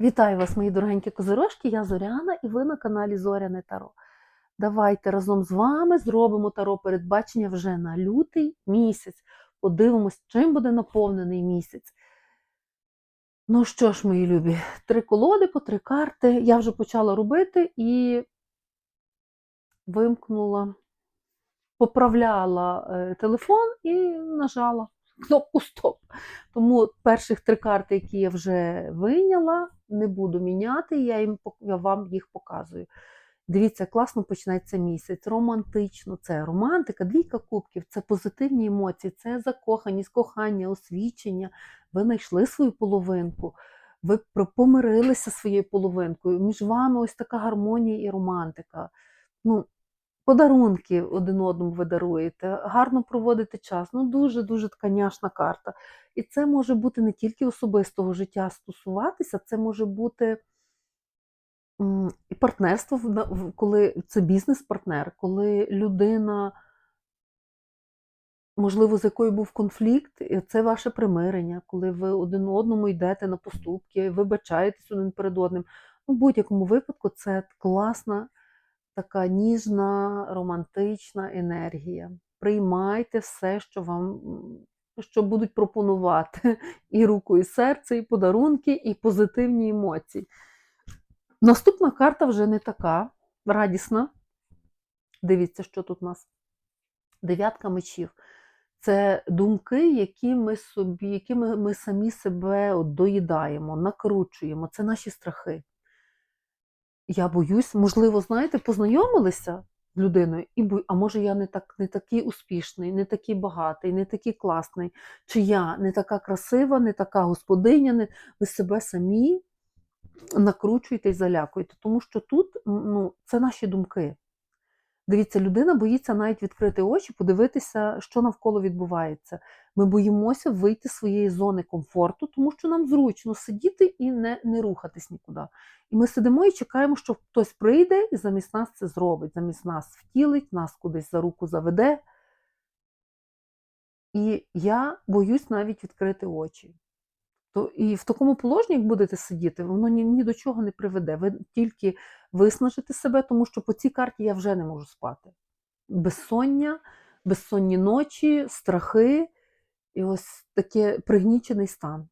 Вітаю вас, мої дорогенькі козирожки, я Зоряна і ви на каналі Зоряне Таро. Давайте разом з вами зробимо таро передбачення вже на лютий місяць. Подивимось, чим буде наповнений місяць. Ну що ж, мої любі, три колоди по три карти. Я вже почала робити і вимкнула, поправляла е, телефон і нажала кнопку стоп. Тому перших три карти, які я вже вийняла, не буду міняти, я, їм, я вам їх показую. Дивіться, класно починається місяць, романтично, це романтика, двійка кубків, це позитивні емоції, це закоханість, кохання, освічення. Ви знайшли свою половинку, ви помирилися своєю половинкою. Між вами ось така гармонія і романтика. Ну, подарунки один одному ви даруєте, гарно проводите час. Ну, дуже-дуже така няшна карта. І це може бути не тільки особистого життя стосуватися, це може бути і партнерство, коли це бізнес-партнер, коли людина, можливо, з якою був конфлікт, це ваше примирення, коли ви один одному йдете на поступки, вибачаєтесь один перед одним. Ну, в будь-якому випадку це класна, така ніжна, романтична енергія. Приймайте все, що вам що будуть пропонувати, і руку, і серце, і подарунки, і позитивні емоції. Наступна карта вже не така радісна. Дивіться, що тут у нас. Дев'ятка мечів. Це думки, які ми собі, якими ми самі себе доїдаємо, накручуємо. Це наші страхи. Я боюсь, можливо, знаєте, познайомилися з людиною, і бо... а може я не, так, не такий успішний, не такий багатий, не такий класний, чи я не така красива, не така господиня, не... ви себе самі накручуєте і залякуєте. Тому що тут ну, це наші думки. Дивіться, людина боїться навіть відкрити очі, подивитися, що навколо відбувається. Ми боїмося вийти з своєї зони комфорту, тому що нам зручно сидіти і не, не рухатись нікуди. І ми сидимо і чекаємо, що хтось прийде і замість нас це зробить, замість нас втілить, нас кудись за руку заведе. І я боюсь навіть відкрити очі. То, і в такому положенні, як будете сидіти, воно ні, ні до чого не приведе. Ви тільки виснажите себе, тому що по цій карті я вже не можу спати. Безсоння, безсонні ночі, страхи і ось такий пригнічений стан.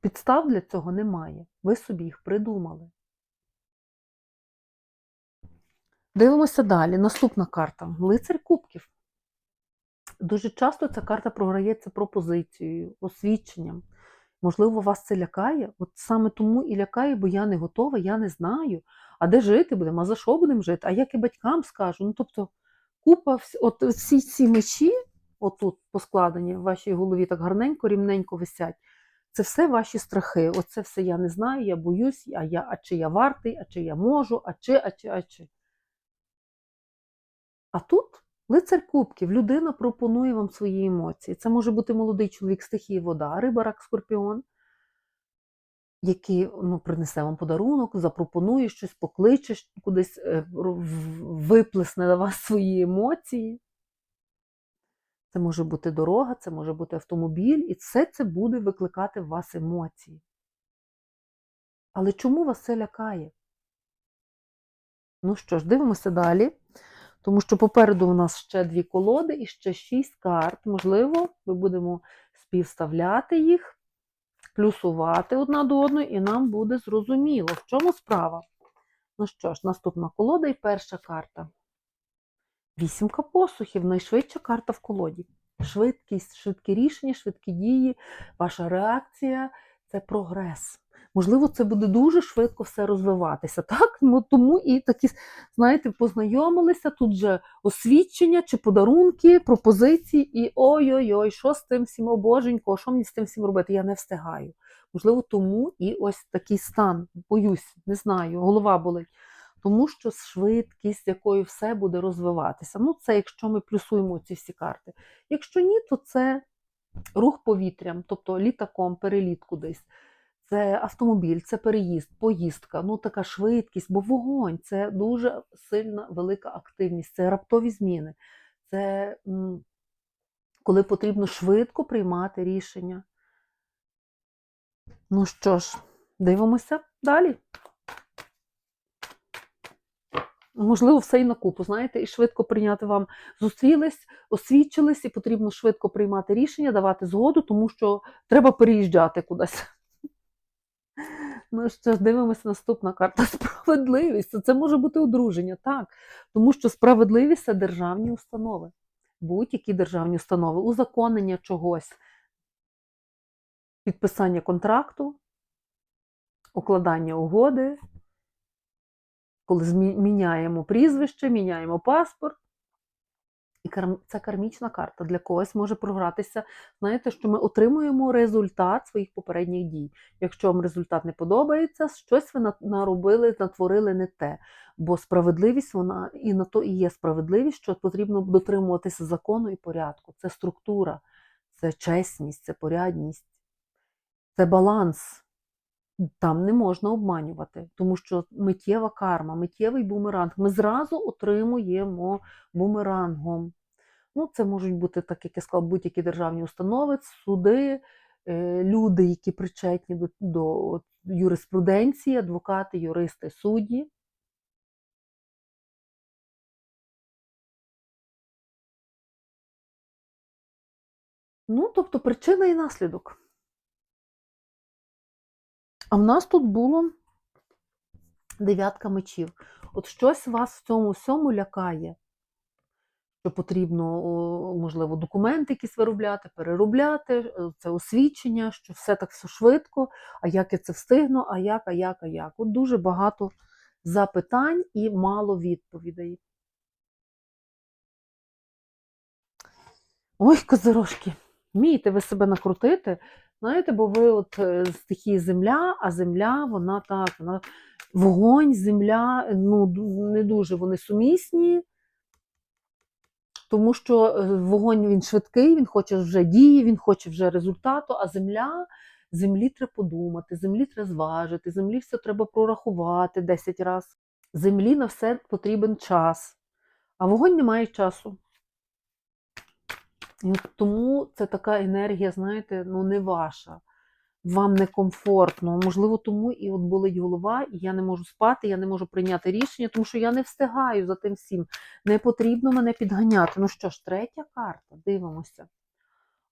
Підстав для цього немає. Ви собі їх придумали. Дивимося далі. Наступна карта. Лицар кубків. Дуже часто ця карта програється пропозицією, освідченням. Можливо, вас це лякає. От саме тому і лякає, бо я не готова, я не знаю. А де жити будемо? А за що будемо жити? А як і батькам скажу? Ну, тобто, купа от всі ці мечі, отут поскладені в вашій голові, так гарненько, рівненько висять. Це все ваші страхи. Оце все я не знаю, я боюсь, а я, а чи я вартий, а чи я можу, а чи, а чи, а чи. А тут лицар кубків, людина пропонує вам свої емоції. Це може бути молодий чоловік стихії вода, риба, рак, скорпіон, який ну, принесе вам подарунок, запропонує щось, покличе кудись, е, виплесне на вас свої емоції. Це може бути дорога, це може бути автомобіль, і все це буде викликати в вас емоції. Але чому вас це лякає? Ну що ж, дивимося далі. Тому що попереду у нас ще дві колоди і ще шість карт. Можливо, ми будемо співставляти їх, плюсувати одна до одної, і нам буде зрозуміло, в чому справа. Ну що ж, наступна колода і перша карта. Вісімка посухів, найшвидша карта в колоді. Швидкість, швидкі рішення, швидкі дії, ваша реакція це прогрес. Можливо, це буде дуже швидко все розвиватися. Так? Ну, тому і такі, знаєте, познайомилися, тут же освідчення чи подарунки, пропозиції, і ой-ой-ой, що з тим всім, о боженько, що мені з тим всім робити? Я не встигаю. Можливо, тому і ось такий стан. Боюсь, не знаю, голова болить. Тому що швидкість, якою все буде розвиватися. Ну, це якщо ми плюсуємо ці всі карти. Якщо ні, то це рух повітрям, тобто літаком, переліт кудись. Це автомобіль, це переїзд, поїздка, ну така швидкість, бо вогонь це дуже сильна велика активність, це раптові зміни. Це коли потрібно швидко приймати рішення. Ну що ж, Дивимося далі. Можливо, все і на купу, знаєте, і швидко прийняти вам зустрілись, освідчились, і потрібно швидко приймати рішення, давати згоду, тому що треба переїжджати кудись. Що ж, дивимося, наступна карта справедливість. Це може бути одруження, так. Тому що справедливість це державні установи. Будь-які державні установи, узаконення чогось, підписання контракту, укладання угоди, коли міняємо прізвище, міняємо паспорт. І це кармічна карта. Для когось може програтися, знаєте, що ми отримуємо результат своїх попередніх дій. Якщо вам результат не подобається, щось ви наробили, натворили не те. Бо справедливість, вона і на то і є справедливість, що потрібно дотримуватися закону і порядку. Це структура, це чесність, це порядність, це баланс. Там не можна обманювати, тому що миттєва карма, миттєвий бумеранг. Ми зразу отримуємо бумерангом. Ну, це можуть бути, так як я сказала, будь-які державні установи, суди, е, люди, які причетні до, до юриспруденції, адвокати, юристи, судді. Ну, тобто причина і наслідок. А в нас тут було дев'ятка мечів. От щось вас в цьому всьому лякає, що потрібно, можливо, документи якісь виробляти, переробляти, е, це освідчення, що все так все швидко, а як я це встигну, а як, а як, а як. От дуже багато запитань і мало відповідей. Ой, козирожки, вмієте ви себе накрутити, знаєте, бо ви от е, стихії земля, а земля, вона так, вона вогонь, земля, ну не дуже вони сумісні, тому що е, вогонь він швидкий, він хоче вже дії, він хоче вже результату, а земля. Землі треба подумати, землі треба зважити, землі все треба прорахувати 10 разів. Землі на все потрібен час, а вогонь не має часу. Тому це така енергія, знаєте, ну не ваша. Вам некомфортно. Можливо, тому і от болить голова, і я не можу спати, я не можу прийняти рішення, тому що я не встигаю за тим всім. Не потрібно мене підганяти. Ну що ж, третя карта, дивимося.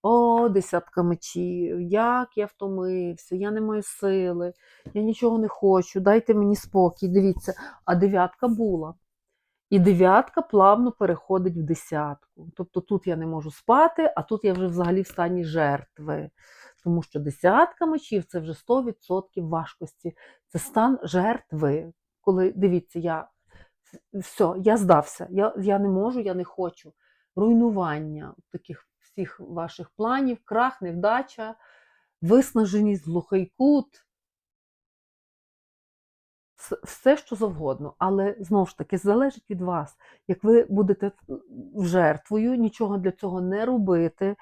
О, десятка мечів, як я втомився, я не маю сили, я нічого не хочу, дайте мені спокій. Дивіться, а дев'ятка була. І дев'ятка плавно переходить в десятку. Тобто тут я не можу спати, а тут я вже взагалі в стані жертви. Тому що десятка мечів це вже 100% важкості. Це стан жертви. Коли дивіться, я все, я здався, я, я не можу, я не хочу. Руйнування таких всіх ваших планів, крах, невдача, виснаженість, глухий кут все, що завгодно, але знову ж таки залежить від вас. Як ви будете жертвою, нічого для цього не робити,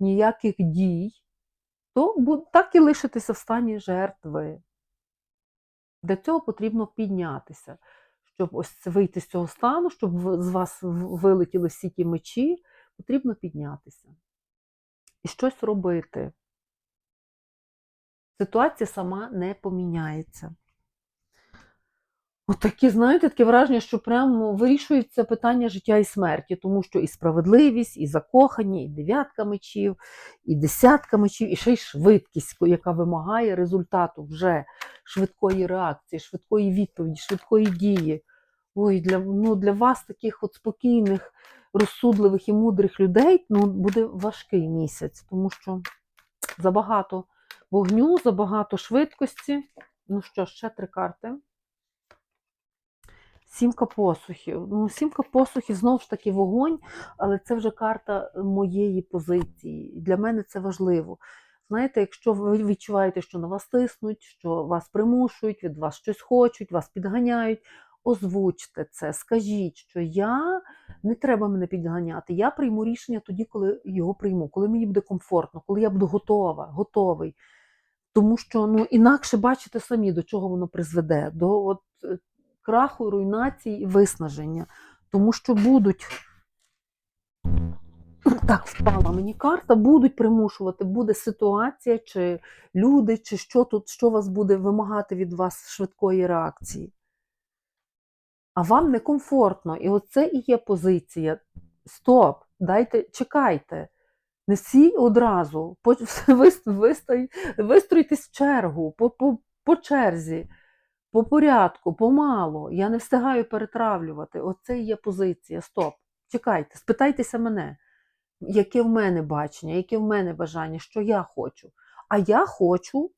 ніяких дій, то так і лишитеся в стані жертви. Для цього потрібно піднятися, щоб ось вийти з цього стану, щоб з вас вилетіли всі ті мечі, потрібно піднятися і щось робити. Ситуація сама не поміняється. Отакі, знаєте, таке враження, що прямо вирішується питання життя і смерті, тому що і справедливість, і закохання, і дев'ятка мечів, і десятка мечів, і ще й швидкість, яка вимагає результату вже швидкої реакції, швидкої відповіді, швидкої дії. Ой, для, ну, для вас, таких от спокійних, розсудливих і мудрих людей, ну, буде важкий місяць, тому що забагато вогню, забагато швидкості. Ну що, ще три карти. Сімка посухів. Ну, сімка посухів знову ж таки вогонь, але це вже карта моєї позиції. Для мене це важливо. Знаєте, якщо ви відчуваєте, що на вас тиснуть, що вас примушують, від вас щось хочуть, вас підганяють, озвучте це, скажіть, що я не треба мене підганяти. Я прийму рішення тоді, коли його прийму, коли мені буде комфортно, коли я буду готова, готовий. Тому що ну, інакше бачите самі, до чого воно призведе, до от, краху, руйнації і виснаження. Тому що будуть Так, впала мені карта, будуть примушувати, буде ситуація, чи люди, чи що тут, що вас буде вимагати від вас швидкої реакції. А вам некомфортно. І оце і є позиція. Стоп, дайте, чекайте. Не всі одразу. Вистройтесь в чергу, по, по, по черзі, по порядку, помалу. Я не встигаю перетравлювати. Оце і є позиція. Стоп. Чекайте, спитайтеся мене, яке в мене бачення, яке в мене бажання, що я хочу. А я хочу,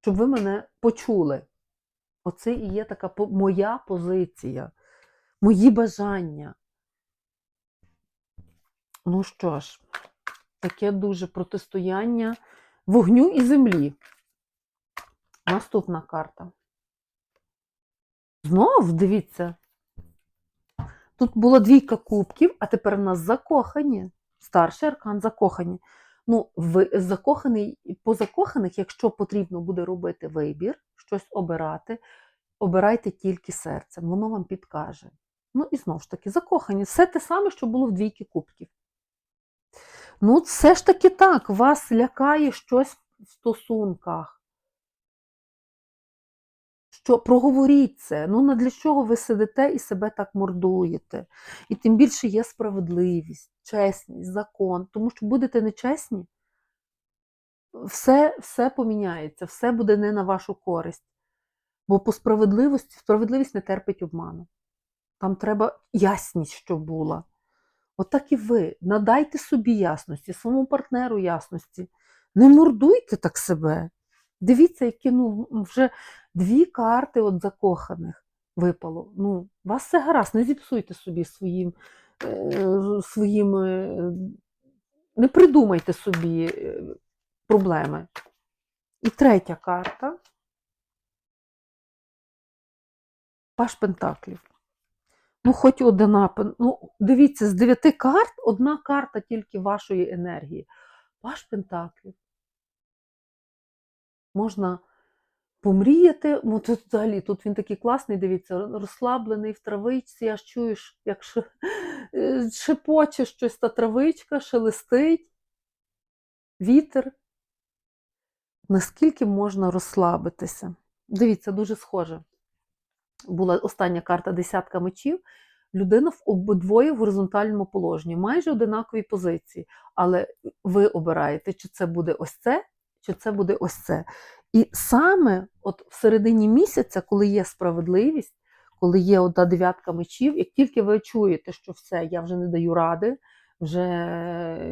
щоб ви мене почули. Оце і є така моя позиція, мої бажання. Ну що ж, таке дуже протистояння вогню і землі. Наступна карта. Знов, дивіться. Тут була двійка кубків, а тепер в нас закохані. Старший аркан закохані. Ну, ви закоханий, по закоханих, якщо потрібно буде робити вибір, щось обирати, обирайте тільки серцем, воно вам підкаже. Ну і знову ж таки, закохані. Все те саме, що було в двійки кубків. Ну, все ж таки так, вас лякає щось в стосунках. Що проговоріть це. Ну, на для чого ви сидите і себе так мордуєте? І тим більше є справедливість, чесність, закон. Тому що будете нечесні, все, все поміняється, все буде не на вашу користь. Бо по справедливості справедливість не терпить обману. Там треба ясність, щоб була. Отак і ви. Надайте собі ясності, своєму партнеру ясності. Не мордуйте так себе. Дивіться, які ну, вже дві карти от закоханих випало. Ну, вас все гаразд, не зіпсуйте собі своїм, е, своїм е, не придумайте собі е, проблеми. І третя карта. Паш Пентаклів. Ну, хоч одна. Ну, дивіться, з дев'яти карт одна карта тільки вашої енергії. Паш Пентаклів. Можна помріяти. Ну, тут взагалі тут він такий класний, дивіться, розслаблений в травичці, аж чуєш, як е, шепоче щось та травичка, шелестить, вітер. Наскільки можна розслабитися? Дивіться, дуже схоже. Була остання карта десятка мечів. Людина в обидвоє в горизонтальному положенні, майже одинакові позиції. Але ви обираєте, чи це буде ось це, чи це буде ось це. І саме от в середині місяця, коли є справедливість, коли є ота дев'ятка мечів, як тільки ви чуєте, що все, я вже не даю ради, вже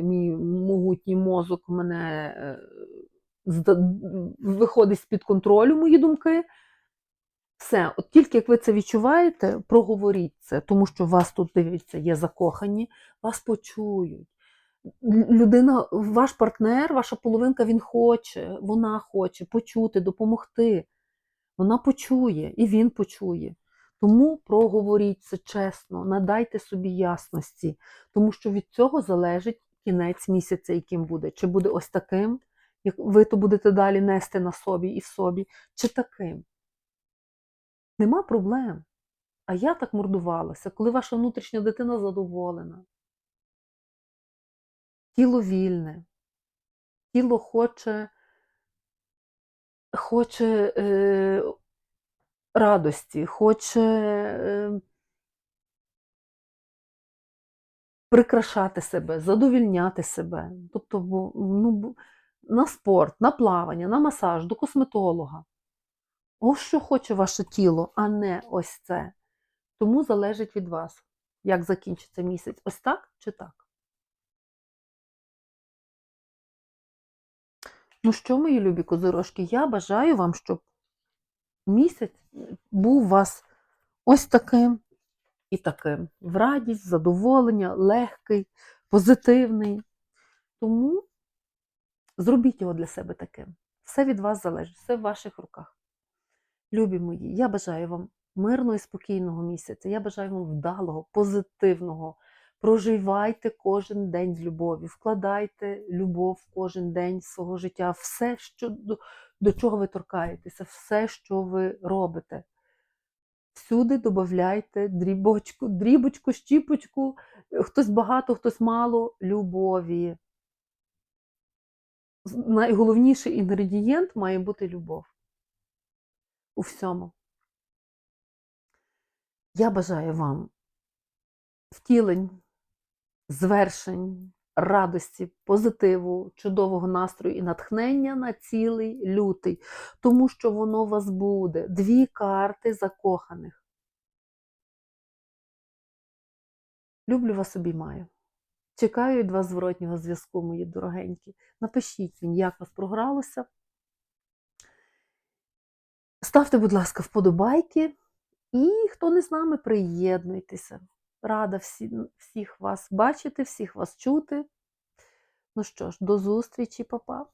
мій могутній мозок мене е, виходить з-під контролю, мої думки. Все, от тільки як ви це відчуваєте, проговоріть це, тому що вас тут дивіться, є закохані, вас почують. Людина, ваш партнер, ваша половинка, він хоче, вона хоче почути, допомогти. Вона почує, і він почує. Тому проговоріть це чесно, надайте собі ясності, тому що від цього залежить кінець місяця, яким буде. Чи буде ось таким, як ви то будете далі нести на собі і в собі, чи таким. Нема проблем. А я так мордувалася, коли ваша внутрішня дитина задоволена. Тіло вільне, тіло хоче, хоче е, радості, хоче е, прикрашати себе, задовільняти себе. Тобто ну, на спорт, на плавання, на масаж, до косметолога. Ось що хоче ваше тіло, а не ось це. Тому залежить від вас, як закінчиться місяць. Ось так чи так? Ну що, мої любі козирожки, я бажаю вам, щоб місяць був у вас ось таким і таким. В радість, задоволення, легкий, позитивний. Тому зробіть його для себе таким. Все від вас залежить, все в ваших руках. Любі мої, я бажаю вам мирного і спокійного місяця. Я бажаю вам вдалого, позитивного. Проживайте кожен день з любов'ю, вкладайте любов кожен день свого життя, все, що, до, до чого ви торкаєтеся, все, що ви робите. Всюди додавайте дрібочку, дрібочку, щіпочку Хтось багато, хтось мало любові. Найголовніший інгредієнт має бути любов. У всьому. Я бажаю вам втілень, звершень, радості, позитиву, чудового настрою і натхнення на цілий лютий, тому що воно у вас буде. Дві карти закоханих. Люблю вас обіймаю. Чекаю від вас зворотнього зв'язку, мої дорогенькі. Напишіть мені, як вас програлося. Ставте, будь ласка, вподобайки. І хто не з нами, приєднуйтеся. Рада всі, всіх вас бачити, всіх вас чути. Ну що ж, до зустрічі, папа.